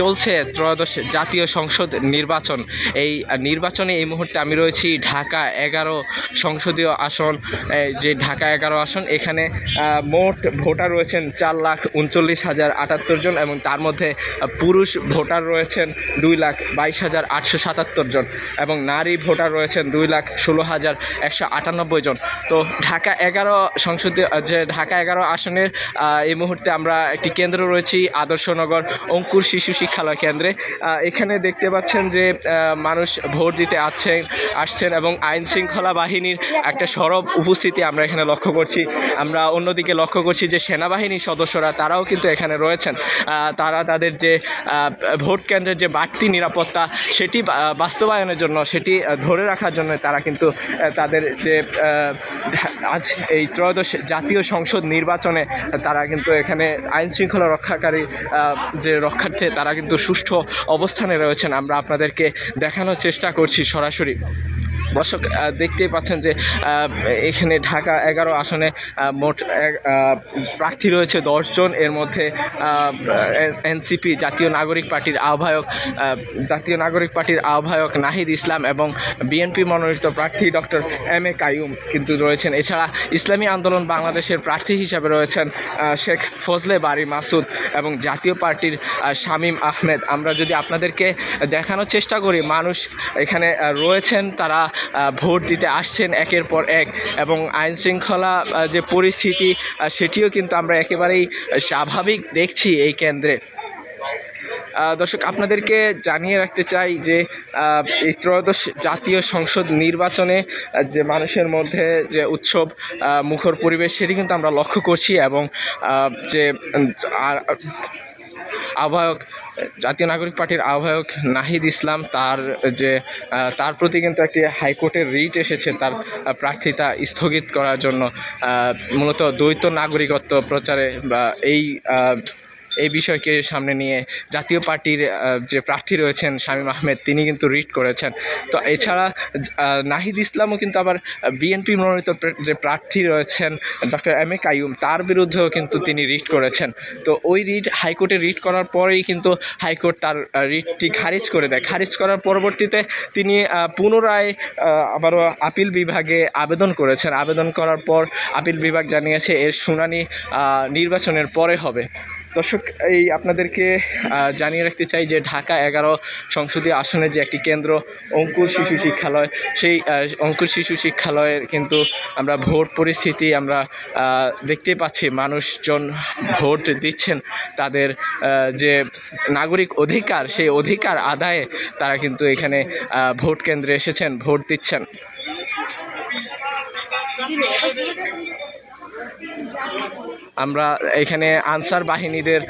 চলছে ত্রয়োদশ জাতীয় সংসদ নির্বাচন। এই নির্বাচনে এই মুহূর্তে আমি রয়েছি ঢাকা এগারো সংসদীয় আসন। যে ঢাকা এগারো আসন, এখানে মোট ভোটার রয়েছেন চার লাখ উনচল্লিশ হাজার আটাত্তর জন এবং তার মধ্যে পুরুষ ভোটার রয়েছেন দুই লাখ বাইশ হাজার আটশো সাতাত্তর জন এবং নারী ভোটার রয়েছেন দুই লাখ ষোলো হাজার একশো আটানব্বই জন। তো ঢাকা এগারো সংসদীয়, যে ঢাকা এগারো আসনের এই মুহূর্তে আমরা একটি কেন্দ্র রয়েছি আদর্শনগর অঙ্কুর শিশু শিক্ষালয় কেন্দ্রে। এখানে দেখতে পাচ্ছেন যে মানুষ ভোট দিতে আসছেন আসছেন এবং আইন শৃঙ্খলা বাহিনীর একটা সরব উপস্থিতি আমরা এখানে লক্ষ্য করছি। আমরা অন্যদিকে লক্ষ্য করছি যে, সেনাবাহিনীর সদস্যরা তারাও কিন্তু এখানে রয়েছেন। তারা তাদের যে ভোট কেন্দ্রের যে বাড়তি নিরাপত্তা, সেটি বাস্তবায়নের জন্য, সেটি ধরে রাখার জন্য তারা কিন্তু তাদের যে আজ এই ত্রয়োদশ জাতীয় সংসদ নির্বাচনে তারা কিন্তু এখানে আইন শৃঙ্খলা রক্ষাকারী যে রক্ষার্থে তারা কিন্তু সুষ্ঠু অবস্থানে রয়েছেন। আমরা আপনাদেরকে দেখানোর চেষ্টা করছি সরাসরি। দর্শক দেখতেই পাচ্ছেন যে এখানে ঢাকা এগারো আসনে মোট প্রার্থী রয়েছে দশজন এর মধ্যে এনসিপি জাতীয় নাগরিক পার্টির আহ্বায়ক জাতীয় নাগরিক পার্টির আহ্বায়ক নাহিদ ইসলাম এবং বিএনপি মনোনীত প্রার্থী ডক্টর এম এ কায়ুম কিন্তু রয়েছেন। এছাড়া ইসলামী আন্দোলন বাংলাদেশের প্রার্থী হিসাবে রয়েছেন শেখ ফজলে বারি মাসুদ এবং জাতীয় পার্টির শামীম আহমেদ। আমরা যদি আপনাদেরকে দেখানোর চেষ্টা করি, মানুষ এখানে রয়েছেন, তারা ভোট দিতে আসছেন একের পর এক। এবং আইন শৃঙ্খলা যে পরিস্থিতি সেটিও কিন্তু আমরা একেবারেই স্বাভাবিক দেখছি এই কেন্দ্রে। দর্শক, আপনাদেরকে জানিয়ে রাখতে চাই যে এই ত্রয়োদশ জাতীয় সংসদ নির্বাচনে যে মানুষের মধ্যে যে উৎসব মুখর পরিবেশ, সেটি কিন্তু আমরা লক্ষ্য করছি এবং যে আহ্বায়ক, জাতীয় নাগরিক পার্টির আহ্বায়ক নাহিদ ইসলাম তার যে তার প্রতি কিন্তু একটি হাইকোর্টের রিট এসেছে তার প্রার্থিতা স্থগিত করার জন্য। মূলত দ্বৈত নাগরিকত্ব প্রচারে বা এই এই বিষয়কে সামনে নিয়ে জাতীয় পার্টির যে প্রার্থী রয়েছেন শামীম আহমেদ, তিনি কিন্তু রিট করেছেন। তো এছাড়া নাহিদ ইসলামও কিন্তু আবার বিএনপি মনোনীত যে প্রার্থী রয়েছেন ডক্টর এম এ কাইয়ুম, তার বিরুদ্ধেও কিন্তু তিনি রিট করেছেন। তো ওই রিট, হাইকোর্টে রিট করার পরেই কিন্তু হাইকোর্ট তার রিটটি খারিজ করে দেয়। খারিজ করার পরবর্তীতে তিনি পুনরায় আবারও আপিল বিভাগে আবেদন করেছেন। আবেদন করার পর আপিল বিভাগ জানিয়েছে, এর শুনানি নির্বাচনের পরে হবে। দর্শক, এই আপনাদেরকে জানিয়ে রাখতে চাই যে ঢাকা এগারো সংসদীয় আসনের যে একটি কেন্দ্র, অঙ্কুর শিশু শিক্ষালয়, সেই অঙ্কুর শিশু শিক্ষালয়ের কিন্তু আমরা ভোট পরিস্থিতি আমরা দেখতে পাচ্ছি। মানুষজন ভোট দিচ্ছেন, তাদের যে নাগরিক অধিকার, সেই অধিকার আদায়ে তারা কিন্তু এখানে ভোট কেন্দ্রে এসেছেন, ভোট দিচ্ছেন। আমরা এখানে আনসার বাহিনীদের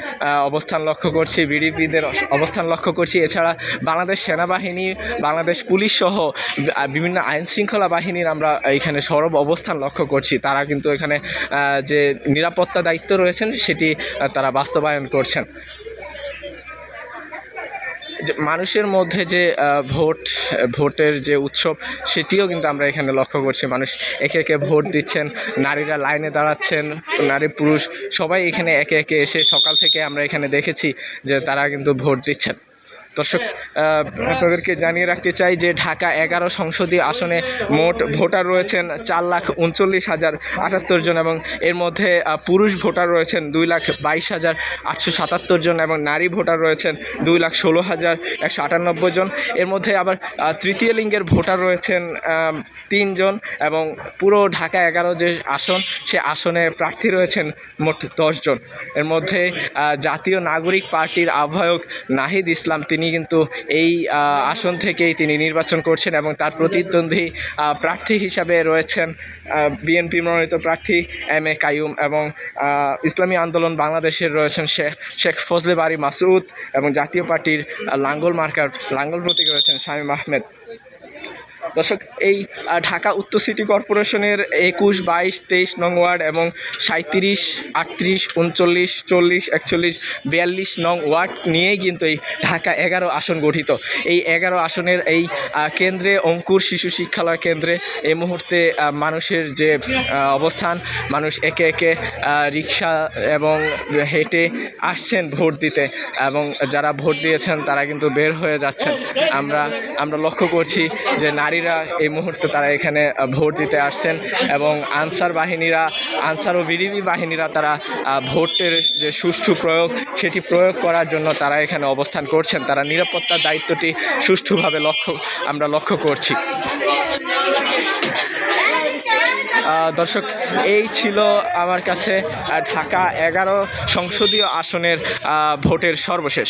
অবস্থান লক্ষ্য করছি, বিডিপিদের অবস্থান লক্ষ্য করছি। এছাড়া বাংলাদেশ সেনাবাহিনী, বাংলাদেশ পুলিশ সহ বিভিন্ন আইন শৃঙ্খলা বাহিনীর আমরা এখানে সরব অবস্থান লক্ষ্য করছি। তারা কিন্তু এখানে যে নিরাপত্তা দায়িত্ব রয়েছেন, সেটি তারা বাস্তবায়ন করছেন। যে মানুষের মধ্যে যে ভোট, ভোটের যে উৎসব, সেটিও কিন্তু আমরা এখানে লক্ষ্য করছি। মানুষ একে একে ভোট দিচ্ছেন, নারীরা লাইনে দাঁড়াচ্ছেন, নারী, পুরুষ সবাই এখানে একে একে এসে সকাল থেকে আমরা এখানে দেখেছি যে তারা কিন্তু ভোট দিচ্ছেন। দর্শক আপনাদেরকে জানিয়ে রাখতে চাই যে ঢাকা এগারো সংসদীয় আসনে মোট ভোটার রয়েছেন চার লাখ উনচল্লিশ হাজার আটাত্তর জন এবং এর মধ্যে পুরুষ ভোটার রয়েছেন দুই লাখ বাইশ হাজার আটশো সাতাত্তর জন এবং নারী ভোটার রয়েছেন দুই লাখ ষোলো হাজার একশো আটানব্বই জন। এর মধ্যে আবার তৃতীয় লিঙ্গের ভোটার রয়েছেন তিনজন এবং পুরো ঢাকা এগারো যে আসন সে আসনে প্রার্থী রয়েছেন মোট দশজন এর মধ্যে জাতীয় নাগরিক পার্টির আহ্বায়ক নাহিদ ইসলাম তিনি কিন্তু এই আসন থেকেই তিনি নির্বাচন করছেন এবং তার প্রতিদ্বন্দ্বী প্রার্থী হিসাবে রয়েছেন বিএনপি মনোনীত প্রার্থী এম এ কায়ুম এবং ইসলামী আন্দোলন বাংলাদেশের রয়েছেন শেখ শেখ ফজলে বারি মাসুদ এবং জাতীয় পার্টির লাঙ্গল মার্কার, লাঙ্গল প্রতীক রয়েছেন শামীম আহমেদ। দর্শক, এই ঢাকা উত্তর সিটি কর্পোরেশনের একুশ, বাইশ, তেইশ নং ওয়ার্ড এবং সাঁত্রিশ আটত্রিশ, উনচল্লিশ, চল্লিশ, একচল্লিশ, বিয়াল্লিশ নং ওয়ার্ড নিয়েই কিন্তু এই ঢাকা এগারো আসন গঠিত। এই এগারো আসনের এই কেন্দ্রে অঙ্কুর শিশু শিক্ষালয় কেন্দ্রে এই মুহূর্তে মানুষের যে অবস্থান, মানুষ একে একে রিক্সা এবং হেঁটে আসছেন ভোট দিতে এবং যারা ভোট দিয়েছেন তারা কিন্তু বের হয়ে যাচ্ছেন। আমরা আমরা লক্ষ্য করছি যে নারীরা এই মুহূর্তে তারা এখানে ভোট দিতে আসছেন এবং আনসার বাহিনীরা, আনসার ও বিডিবি বাহিনীরা তারা ভোটের যে সুষ্ঠু প্রয়োগ, সেটি প্রয়োগ করার জন্য তারা এখানে অবস্থান করছেন। তারা নিরাপত্তার দায়িত্বটি সুষ্ঠুভাবে লক্ষ্য, আমরা লক্ষ্য করছি। দর্শক, এই ছিল আমার কাছে ঢাকা এগারো সংসদীয় আসনের ভোটের সর্বশেষ।